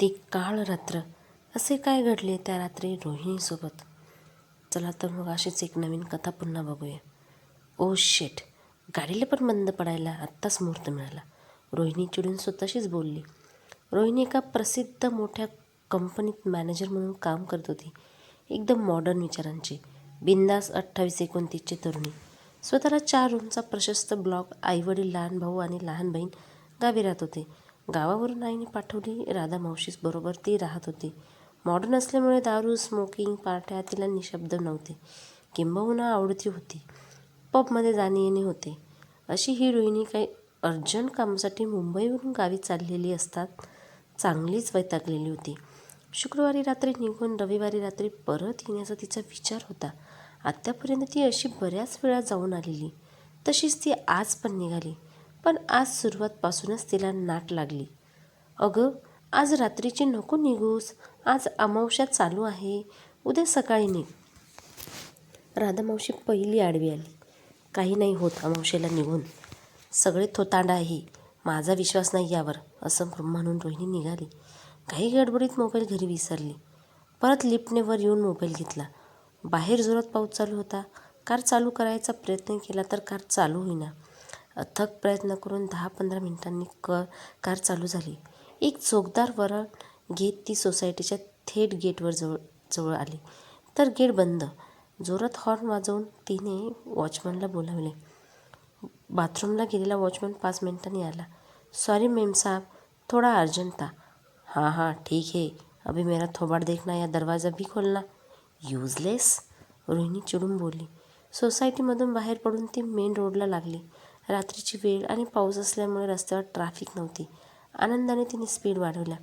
ती काळ रात्र असे काय घडले त्या रात्री रोहिणीसोबत? चला तर मग अशीच एक नवीन कथा पुन्हा बघूया. ओ शेट गाडीला पण बंद पडायला आत्ताच मुहूर्त मिळाला. रोहिणी चिडून स्वतःशीच बोलली. रोहिणी एका प्रसिद्ध मोठ्या कंपनीत मॅनेजर म्हणून काम करत होती. एकदम मॉडर्न विचारांची. बिंदास अठ्ठावीस एकोणतीसची तरुणी. स्वतःला चार रूमचा प्रशस्त ब्लॉक आईवडील लहान भाऊ आणि लहान बहीण गावी राहत होते. गावावरून आईने पाठवली. राधा मावशीस बरोबर ती राहत होती. मॉडर्न असल्यामुळे दारू स्मोकिंग पार्ट्या तिला निशब्द नव्हते. किंबहुना आवडती होती. पबमध्ये जाणे येणे होते. अशी ही रोहिणी काही अर्जंट कामासाठी मुंबईवरून गावी चाललेली असतात चांगलीच वैतागलेली होती. शुक्रवारी रात्री निघून रविवारी रात्री परत येण्याचा तिचा विचार होता. आत्तापर्यंत ती अशी बऱ्याच वेळा जाऊन आलेली. तशीच ती आज पण निघाली. पण आज सुरुवातपासूनच तिला नाट लागली. अगं आज रात्रीची नको निघूस. आज अमावश्या चालू आहे. उद्या सकाळी निघ. राधामावशी पहिली आडवी आली. काही नाही होत अमावशेला निघून. सगळे थोतांडा आहे. माझा विश्वास नाही यावर असं म्हणून रोहिणी निघाली. काही गडबडीत मोबाईल घरी विसरली. परत लिफ्टनेवर येऊन मोबाईल घेतला. बाहेर जोरात पाऊस चालू होता. कार चालू करायचा प्रयत्न केला तर कार चालू होईना. अथक प्रयत्न करून दहा पंधरा मिनिटांनी क कार चालू झाली. एक चोकदार वरण घेत ती सोसायटीच्या थेट गेटवर जवळ जवळ आली. तर गेट बंद. जोरात हॉर्न वाजवून तिने वॉचमनला बोलावले. बाथरूमला गेलेला वॉचमन पाच मिनिटांनी आला. सॉरी मेम साहब. थोड़ा अर्जंट था. हाँ हाँ. ठीक है. अभी मेरा थोबाड देखना या दरवाजा भी खोलना. यूजलेस रोहिणी चिडून बोलली. सोसायटीमधून बाहेर पडून ती मेन रोडला लागली. रात्रीची वेळ आणि पाऊस असल्यामुळे रस्त्यावर ट्रॅफिक नव्हती. आनंदाने तिने स्पीड वाढवल्या.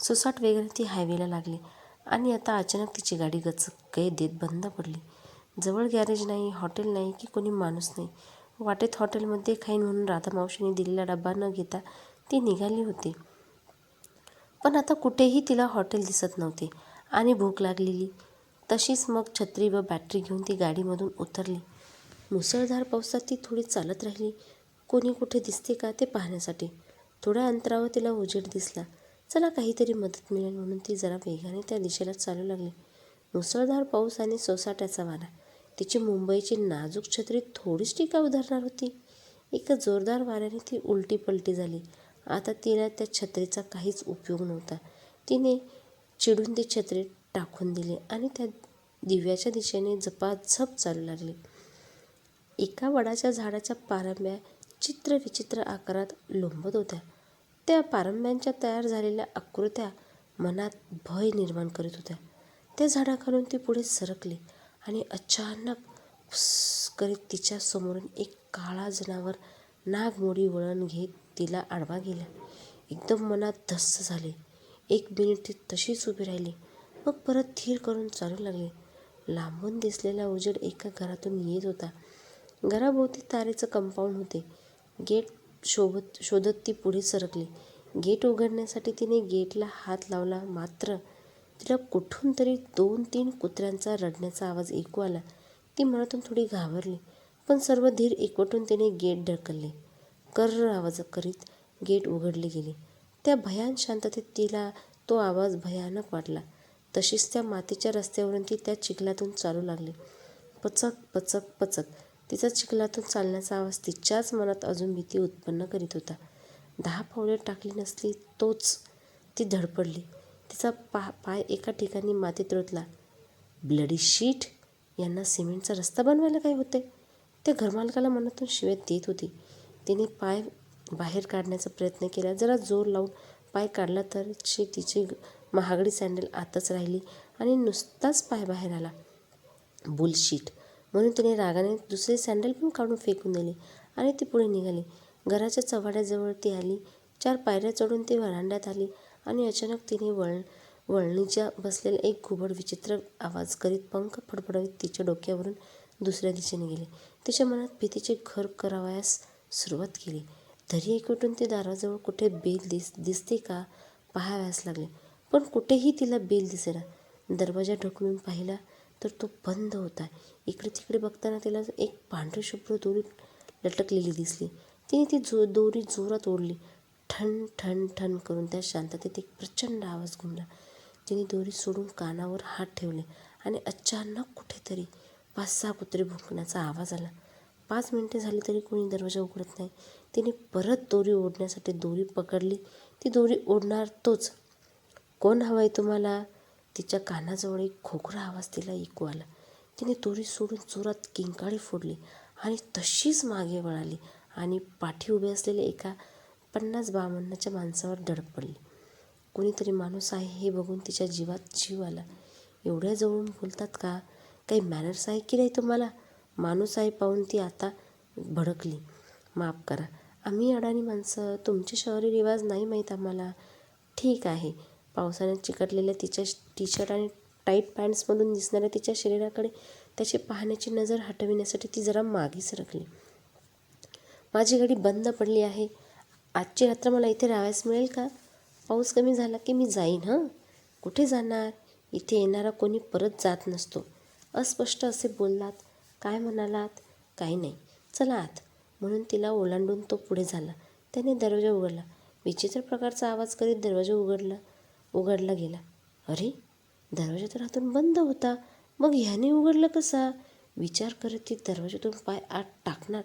सुसाट वेगाने ती हायवेला लागली आणि आता अचानक तिची गाडी गचके देत बंद पडली. जवळ गॅरेज नाही हॉटेल नाही की कोणी माणूस नाही. वाटेत हॉटेलमध्ये खाईन म्हणून राधा मावशीने दिलेला डब्बा न घेता ती निघाली होती. पण आता कुठेही तिला हॉटेल दिसत नव्हते आणि भूक लागलेली. तशीच मग छत्री व बॅटरी घेऊन ती गाडीमधून उतरली. मुसळधार पावसात ती थोडी चालत राहिली. कोणी कुठे दिसते का ते पाहण्यासाठी. थोड्या अंतरावर तिला उजेड दिसला. चला काहीतरी मदत मिळेल म्हणून ती जरा वेगाने त्या दिशेला चालू लागली. मुसळधार पाऊस आणि सोसाट्याचा वारा. तिची मुंबईची नाजूक छत्री थोडीच टिकाऊ धरणार होती. एका जोरदार वाऱ्याने ती उलटी पलटी झाली. आता तिला त्या छत्रीचा काहीच उपयोग नव्हता. तिने चिडून ती छत्री टाकून दिली आणि त्या दिव्याच्या दिशेने झपाझप चालू लागली. एका वडाच्या झाडाच्या पारंब्या चित्रविचित्र आकारात लोंबत होत्या. त्या पारंब्यांच्या तयार झालेल्या आकृत्या मनात भय निर्माण करीत होत्या. त्या झाडाखालून ती पुढे सरकली आणि अचानक फुस करीत तिच्या समोरून एक काळा जनावर नागमोडी वळण घेत तिला आडवा गेला. एकदम मनात धस्स झाले. एक मिनिट ती तशीच उभी राहिली. मग परत धीर करून चालू लागली. लांबून दिसलेला उजेड एका घरातून येत होता. घराभोवती तारेचं कंपाऊंड होते. गेट शोभत शोधत ती पुढे सरकली. गेट उघडण्यासाठी तिने गेटला हात लावला मात्र तिला कुठून तरी दोन तीन कुत्र्यांचा रडण्याचा आवाज ऐकू आला. ती मनातून थोडी घाबरली पण सर्व धीर एकवटून तिने गेट ढकलले. कर्र आवाज करीत गेट उघडले गेले. त्या भयान शांततेत तिला तो आवाज भयानक वाटला. तशीच त्या मातीच्या रस्त्यावरून ती त्या चिखलातून चालू लागली. पचक पचक पचक. तिचा चिखलातून चालण्याचा आवाज तिच्याच मनात अजून भीती उत्पन्न करीत होता. दहा पावले टाकली नसली तोच ती धडपडली. तिचा पा पाय एका ठिकाणी मातीत रोतला. ब्लडी शीट यांना सिमेंटचा रस्ता बनवायला काय होते त्या घरमालकाला मनातून शिवेत देत होती. तिने पाय बाहेर काढण्याचा प्रयत्न केला. जरा जोर लावून पाय काढला तर शी तिची महागडी सँडल आतच राहिली आणि नुसताच पाय बाहेर आला. बुलशीट म्हणून तिने रागाने दुसरे सँडल पण काढून फेकून दिले आणि ती पुढे निघाली. घराच्या चव्हाड्याजवळ ती आली. चार पायऱ्या चढून ती व्हरांड्यात आली आणि अचानक तिने वळ वळणीच्या बसलेला एक घुबड विचित्र आवाज करीत पंख फडफडवीत तिच्या डोक्यावरून दुसऱ्या दिशेने गेले. तिच्या मनात भीतीचे घर करावयास सुरुवात केली. धरी एकवटून ती दाराजवळ कुठे बेल दिस दिसते का पाहाव्यास लागले. पण कुठेही तिला बेल दिसेना. दरवाजा ढकलून पाहिला तर तो बंद होता. इकडे तिकडे बघताना तिला एक पांढरी शुभ्र दोरी लटकलेली दिसली. तिने ती जो दोरी जोरात ओढली. ठण ठण ठण करून त्या शांततेत एक प्रचंड आवाज घुमला तिने दोरी सोडून कानावर हात ठेवले आणि अचानक कुठेतरी पाच सहा कुत्रे भुंकण्याचा आवाज आला. पाच मिनटे झाली तरी कोणी दरवाजा उघडत नाही. तिने परत दोरी ओढण्यासाठी दोरी पकडली. ती दोरी ओढणार तोच. कोण हवं आहे तुम्हाला? तिच्या कानाजवळ एक खोकरा आवाज तिला ऐकू आला. तिने दोरी सोडून जोरात किंकाळी फोडली आणि तशीच मागे वळाली आणि पाठी उभे असलेल्या एका पन्नास बावन्नाच्या माणसावर दडप पडली. कोणीतरी माणूस आहे हे बघून तिच्या जीवात जीव आला. एवढ्या जवळून बोलतात का? काही मॅनर्स आहे की नाही तुम्हाला? माणूस आहे पाहून ती आता भडकली. माफ करा. आम्ही अडाणी माणसं. तुमचे शहरी रिवाज नाही माहीत आम्हाला. ठीक आहे. पावसाने चिकटलेल्या तिच्या टी शर्ट आणि टाईट पॅन्ट्समधून दिसणाऱ्या तिच्या शरीराकडे त्याची पाहण्याची नजर हटविण्यासाठी ती जरा मागे सरकली माझी गाडी बंद पडली आहे. आजची रात्र मला इथे राहायस मिळेल का? पाऊस कमी झाला की मी जाईन हं? कुठे जाणार? इथे येणारा कोणी परत जात नसतो. अस्पष्ट असे बोललात. काय म्हणालात? काही नाही. चला आत. म्हणून तिला ओलांडून तो पुढे झाला. त्याने दरवाजा उघडला. विचित्र प्रकारचा आवाज करीत दरवाजा उघडला. उघडला गेला. अरे दरवाजा तर हातून बंद होता. मग ह्याने उघडलं कसा? विचार करत ती दरवाजातून पाय आत टाकणार.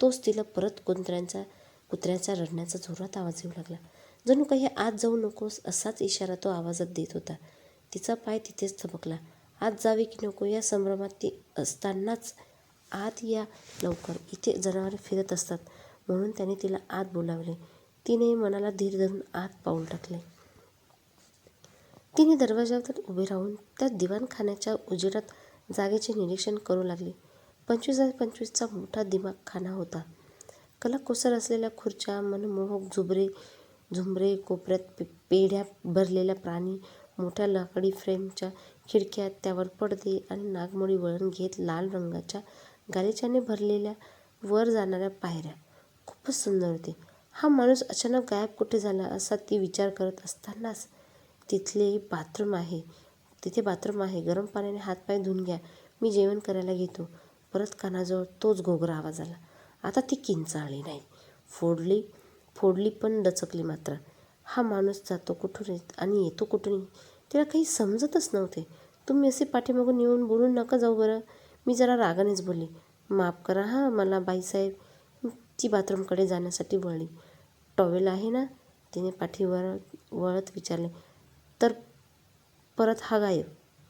तोच तिला परत कुत्र्यांचा कुत्र्याचा रडण्याचा जोरात आवाज येऊ लागला. जणू काही आत जाऊ नकोस असाच इशारा तो आवाजात देत होता. तिचा पाय तिथेच थबकला. आत जावे की नको या संभ्रमात ती असतानाच आत या लवकर. इथे जनावरे फिरत असतात म्हणून त्याने तिला आत बोलावले. तिने मनाला धीर धरून आत पाऊल टाकले. तिने दरवाजावर उभे राहून त्या दिवाणखान्याच्या उजेडात जागेचे निरीक्षण करू लागली. पंचवीस बाय पंचवीसचा मोठा दिमागखाना होता. कलाकुसर असलेल्या खुर्च्या मनमोहक झुबरे झुंबरे कोपऱ्यात पे पेढ्या भरलेल्या प्राणी मोठ्या लाकडी फ्रेमच्या खिडक्या त्यावर पडदे आणि नागमोडी वळण घेत लाल रंगाच्या गालिच्याने भरलेल्या वर जाणाऱ्या पायऱ्या. खूपच सुंदर होते. हा माणूस अचानक गायब कुठे झाला असा ती विचार करत असतानाच तिथले बाथरूम आहे. तिथे बाथरूम आहे. गरम पाण्याने हातपाय धुवून घ्या. मी जेवण करायला घेतो. परत कानाजवळ तोच घोगरा आवाज आला. आता ती किंचाळली नाही. फोडली फोडली पण डचकली मात्र. हा माणूस जातो कुठून येत आणि येतो कुठून तिला काही समजतच नव्हते. तुम्ही असे पाठीमागून येऊन बोलून नका जाऊ बरं. मी जरा रागानेच बोलली. माफ करा हां मला बाईसाहेब ती बाथरूमकडे जाण्यासाठी वळली. टॉवेल आहे ना? तिने पाठीवर वळत विचारले. तर परत हा गायब.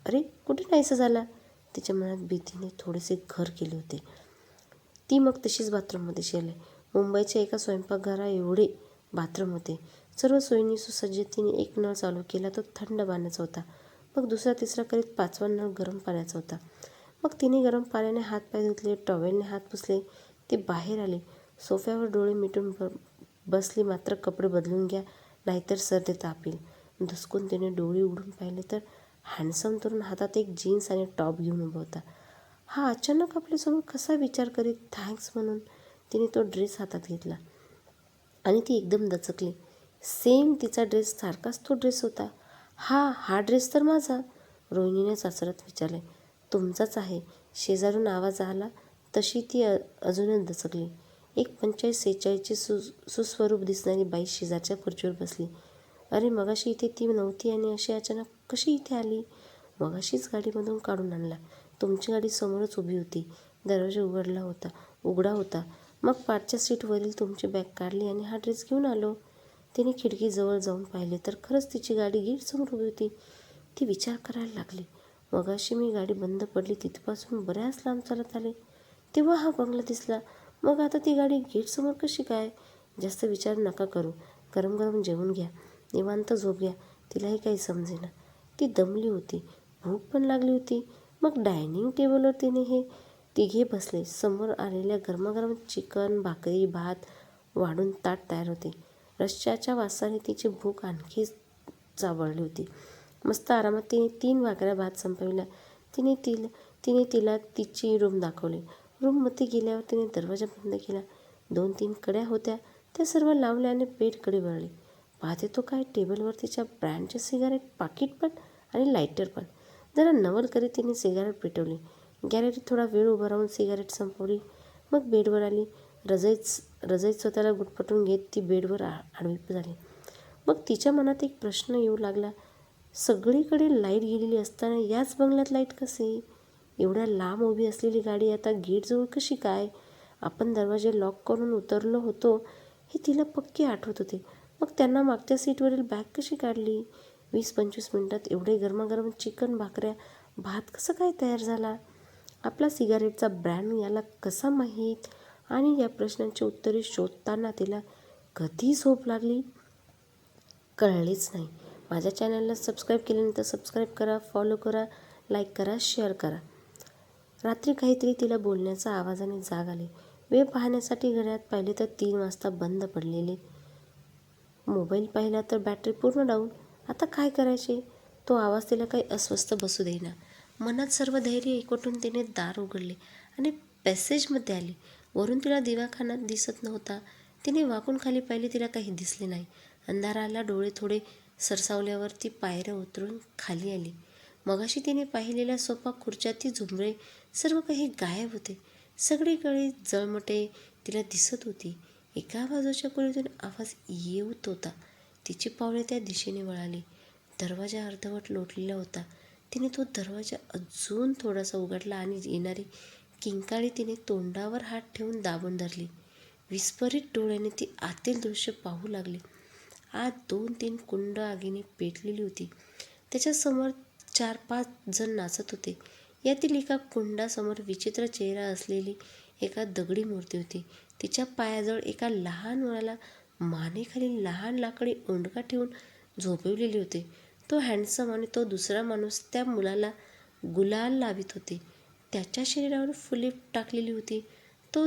अरे कुठे नाहीसा झाला? तिच्या मनात भीतीने थोडेसे घर केले होते. ती मग तशीच बाथरूममध्ये शिरले. मुंबईच्या एका स्वयंपाकघरा एवढे बाथरूम होते. सर्व सोयींनी सुसज्ज तिने एक नळ चालू केला तो थंड पाण्याचा होता. मग दुसरा तिसरा करीत पाचवा नळ गरम पाण्याचा होता. मग तिने गरम पाण्याने हात पाय धुतले टॉवेलने हात पुसले. ते बाहेर आले. सोफ्यावर डोळे मिटून बसली मात्र कपडे बदलून घ्या नाहीतर सर्दी तापील. धुसकून तिने डोळे उघडून पाहिले तर हँडसम तरुण हातात एक जीन्स आणि टॉप घेऊन उभा होता. हा अचानक आपल्यासमोर कसा विचार करीत थँक्स म्हणून तिने तो ड्रेस हातात घेतला आणि ती एकदम दचकली. सेम तिचा ड्रेस सारखाच तो ड्रेस होता. हा हा ड्रेस तर माझा रोहिणीने सासरत विचारले. तुमचाच आहे. शेजारून आवाज आला. तशी ती अजूनच दचकली. एक पंचेचाळीस सेहेचाळीसची सु सुस्वरूप दिसणारी बाई शेजारच्या खुर्चीवर बसली. अरे मगाशी इथे ती नव्हती आणि अशी अचानक कशी इथे आली? मगाशीच गाडीमधून काढून आणला. तुमची गाडी समोरच उभी होती. दरवाजा उघडला होता उघडा होता. मग पाठच्या सीटवरील तुमची बॅग काढली आणि हा ड्रेस घेऊन आलो. तिने खिडकीजवळ जाऊन पाहिले तर खरंच तिची गाडी गेटसमोर उभी होती. ती विचार करायला लागली. मगाशी मी गाडी बंद पडली तिथपासून बऱ्याच लांब चालत आले. तेव्हा हा बंगला दिसला. मग आता ती गाडी गेटसमोर कशी काय? जास्त विचार नका करू. गरम गरम जेवून घ्या. निवांत झोप घ्या तिलाही काही समजेना. ती दमली होती. भूक पण लागली होती. मग डायनिंग टेबलवर तिने हे तिघे बसले. समोर आलेल्या गरमागरम चिकन भाकरी भात वाढून ताट तयार होते. रश्याच्या वासाने तिची भूक आणखी चावळली होती. मस्त आरामात तिने तीन भाकऱ्या भात संपविला तिने तिला तिने तिला तिची रूम दाखवली. रूममध्ये गेल्यावर तिने दरवाजा बंद केला. दोन तीन कड्या होत्या. त्या सर्व लावल्या आणि बेडकडे वळली. पाहते तो काय? टेबलवर तिच्या ब्रँडचे सिगारेट पाकिट पण आणि लायटर पण. जरा नवल करीत तिने सिगारेट पेटवली. गॅलरीत थोडा वेळ उभा राहून सिगारेट संपवली. मग बेडवर आली. रजईच रजईत स्वतःला गुटपटून घेत ती बेडवर आ आडवी झाली. मग तिच्या मनात एक प्रश्न येऊ लागला. सगळीकडे लाइट गेलेली असताना याच बंगल्यात लाइट कसे एवढ्या लांब उभी असलेली गाडी आता गेटजवळ कशी काय? आपण दरवाजे लॉक करून उतरलो होतो. हे तिला पक्के आठवत होते. मग त्यांना मागच्या सीटवरील बॅग कशी काढली? वीस पंचवीस मिनटात एवढे गरमागरम चिकन भाकऱ्या भात कसं काय तयार झाला? आपला सिगारेटचा ब्रँड याला कसा माहीत? आणि या प्रश्नांची उत्तरे शोधताना तिला कधी झोप लागली? कळलेच नाही. माझ्या चॅनलला सबस्क्राईब केल्यानंतर सबस्क्राईब करा फॉलो करा लाईक करा शेअर करा. रात्री काहीतरी तिला बोलण्याचा आवाजाने जाग आली. वेळ पाहण्यासाठी घरात पाहिले तर तीन वाजता बंद पडलेले मोबाईल पाहिला तर बॅटरी पूर्ण डाऊन. आता काय करायचे? तो आवाज तिला काही अस्वस्थ बसू देईना. मनात सर्व धैर्य एकवटून तिने दार उघडले आणि पॅसेजमध्ये आली. वरून तिला दिवाखाना दिसत नव्हता. तिने वाकून खाली पाहिले तिला काही दिसले नाही. अंधाराला डोळे थोडे सरसावल्यावर ती पायऱ्या उतरून खाली आली. मगाशी तिने पाहिलेल्या सोफा खुर्च्या ती झुंबरे सर्व काही गायब होते. सगळीकडे जळमटे तिला दिसत होती. एका बाजूच्या खोलीतून आवाज येत होता. तिची पावले त्या दिशेने वळाली. दरवाजा अर्धवट लोटलेला होता. तिने तो दरवाजा अजून थोडासा उघडला आणि येणारी किंकाळी तिने तोंडावर हात ठेवून दाबून धरली. विस्फारित डोळ्याने ती आतील दृश्य पाहू लागली. आत दोन तीन कुंड आगीने पेटलेली होती. त्याच्यासमोर चार पाच जण नाचत होते. यातील एका कुंडासमोर विचित्र चेहरा असलेली एका दगडी मूर्ती होती. तिच्या पायाजवळ एका लहान मुलाला मानेखाली लहान लाकडी ओंडका ठेवून झोपवलेली होते. तो हँडसम आणि तो दुसरा माणूस त्या मुलाला गुलाल लावित होते. त्याच्या शरीरावर फुले टाकलेली होती. तो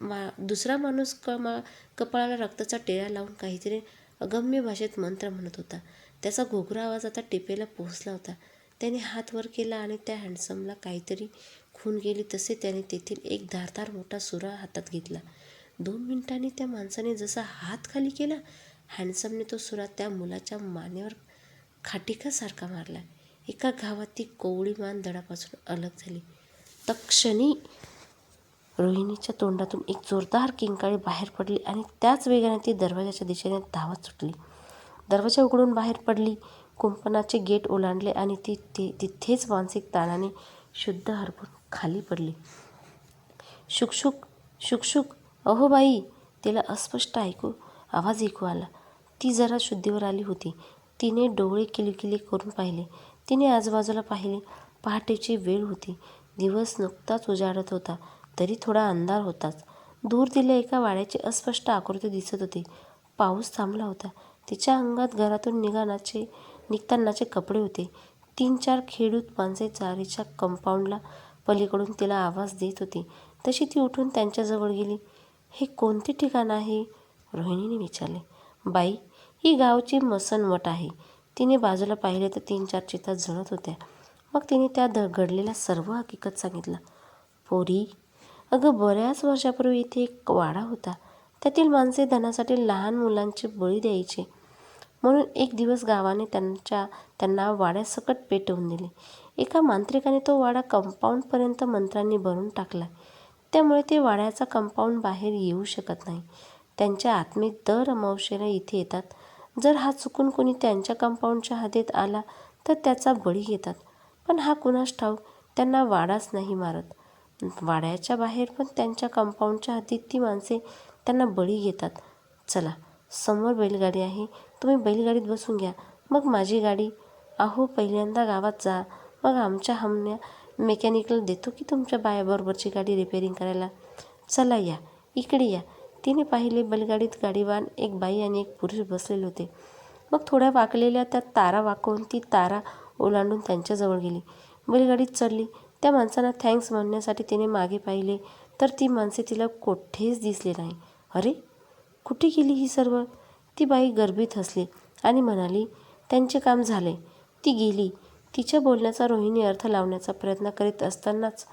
मा दुसरा माणूस कमा कपाळाला रक्ताचा टेरा लावून काहीतरी अगम्य भाषेत मंत्र म्हणत होता. त्याचा घोगरा आवाज आता टिपेला पोहोचला होता. त्याने हात वर केला आणि त्या हँडसमला काहीतरी खून गेली तसे त्याने तेथील एक धारदार मोठा सुरा हातात घेतला. दोन मिनिटांनी त्या माणसाने जसा हात खाली केला हँडसमने तो सुरात त्या मुलाच्या मानेवर खाटिकासारखा मारला. एका गावात ती कोवळी मान दडापासून अलग झाली. तक्षणी रोहिणीच्या तोंडातून एक जोरदार किंकाळी बाहेर पडली आणि त्याच वेगाने ती दरवाजाच्या दिशेने धावत सुटली. दरवाजा उघडून बाहेर पडली कुंपणाचे गेट ओलांडले आणि ती ते तिथेच मानसिक ताणाने शुद्ध हरपून खाली पडली. शुकशुक शुकशुक अहो बाई तिला अस्पष्ट ऐकू आवाज ऐकू आला. ती जरा शुद्धीवर आली होती. तिने डोळे किलकिले करून पाहिले. तिने आजूबाजूला पाहिले. पहाटेची वेळ होती. दिवस नुकताच उजाडत होता. तरी थोडा अंधार होताच. दूर तिला एका वाड्याची अस्पष्ट आकृती दिसत होती. पाऊस थांबला होता. तिच्या अंगात घरातून निघानाचे निघतानाचे कपडे होते. तीन चार खेडूत माणसे चारीच्या कंपाऊंडला पलीकडून तिला आवाज देत होती. तशी ती उठून त्यांच्याजवळ गेली. हे कोणते ठिकाण आहे? रोहिणीने विचारले. बाई ही गावची मसनवट आहे. तिने बाजूला पाहिले तर तीन चार चिता जळत होत्या. मग तिने त्या द घडलेला सर्व हकीकत सांगितलं. पोरी अगं बऱ्याच वर्षापूर्वी इथे एक वाडा होता. त्यातील माणसे धनासाठी लहान मुलांचे बळी द्यायचे. म्हणून एक दिवस गावाने त्यांच्या त्यांना वाड्यासकट पेटवून दिले. एका मांत्रिकाने तो वाडा कंपाऊंडपर्यंत मंत्रांनी भरून टाकला. त्यामुळे ते वाड्याचा कंपाऊंड बाहेर येऊ शकत नाही. त्यांच्या आत्मे दर अमावशेला इथे येतात. जर हा चुकून कोणी त्यांच्या कंपाऊंडच्या हद्दीत आला तर त्याचा बळी घेतात. पण हा कुणास ठाऊक त्यांना वाडाच नाही मारत. वाड्याच्या बाहेर पण त्यांच्या कंपाऊंडच्या हद्दीत ती माणसे त्यांना बळी घेतात. चला समोर बैलगाडी आहे. तुम्ही बैलगाडीत बसून घ्या. मग माझी गाडी. अहो पहिल्यांदा गावात जा. मग आमच्या हमण्या मेकॅनिकला देतो की तुमच्या बायाबरोबरची गाडी रिपेरिंग करायला? चला या इकडे या. तिने पाहिले बैलगाडीत गाडीवान एक बाई आणि एक पुरुष बसलेले होते. मग थोड्या वाकलेल्या त्या तारा वाकवून ती तारा ओलांडून त्यांच्याजवळ गेली. बैलगाडीत चढली. त्या माणसांना थँक्स म्हणण्यासाठी तिने मागे पाहिले. तर ती माणसे तिला कोठेच दिसले नाही. अरे कुठे गेली ही सर्व? ती बाई गर्भीत हसली आणि म्हणाली त्यांचे काम झाले. ती गेली. तिच्या बोलण्याचा रोहिणी अर्थ लावण्याचा प्रयत्न करीत असतानाच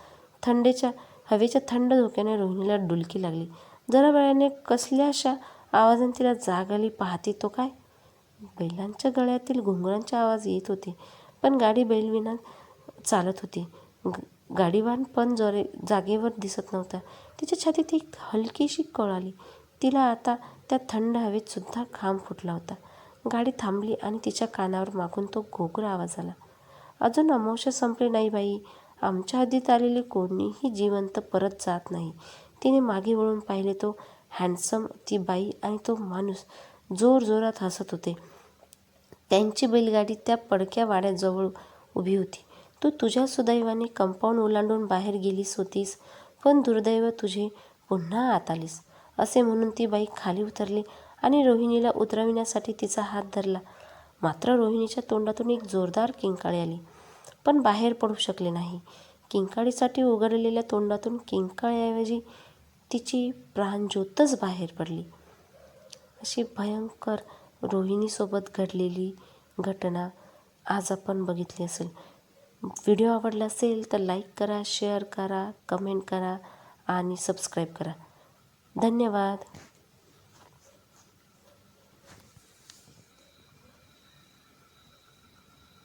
थंडेच्या हवेच्या थंड धोक्याने रोहिणीला डुलकी लागली. जरा वेळाने कसल्याशा आवाजाने तिला जाग आली पाहते तो काय? बैलांच्या गळ्यातील घुंगरांचे आवाज येत होते पण गाडी बैलविना चालत होती. ग- गाडीवान पण जोरे जागेवर दिसत नव्हता. तिच्या छातीत एक हलकीशी कळ आली. तिला आता त्या थंड हवेतसुद्धा खांब फुटला होता. गाडी थांबली आणि तिच्या कानावर मागून तो घोगरा आवाज आला. अजून अमावस्या संपली नाही बाई. आमच्या हद्दीत आलेले कोणीही जिवंत परत जात नाही. तिने मागे वळून पाहिले तो हँडसम ती बाई आणि तो माणूस जोरजोरात हसत होते. त्यांची बैलगाडी त्या पडक्या वाड्याजवळ उभी होती. तू तुझ्या सुदैवाने कंपाऊंड ओलांडून बाहेर गेलीस होतीस पण दुर्दैव तुझे पुन्हा आत आलीस असे म्हणून ती बाई खाली उतरली आणि रोहिणीला उतरविण्यासाठी तिचा हात धरला. मात्र रोहिणीच्या तोंडातून एक जोरदार किंकाळी आली. पण बाहेर पडू शकले नाही. किंकाळीसाठी उघडलेल्या तोंडातून किंकाळीऐवजी तिची प्राणज्योतच बाहेर पडली. अशी भयंकर रोहिणीसोबत घडलेली घटना आज आपण बघितली असेल. व्हिडिओ आवडला असेल तर लाईक करा शेअर करा कमेंट करा आणि सबस्क्राईब करा. धन्यवाद.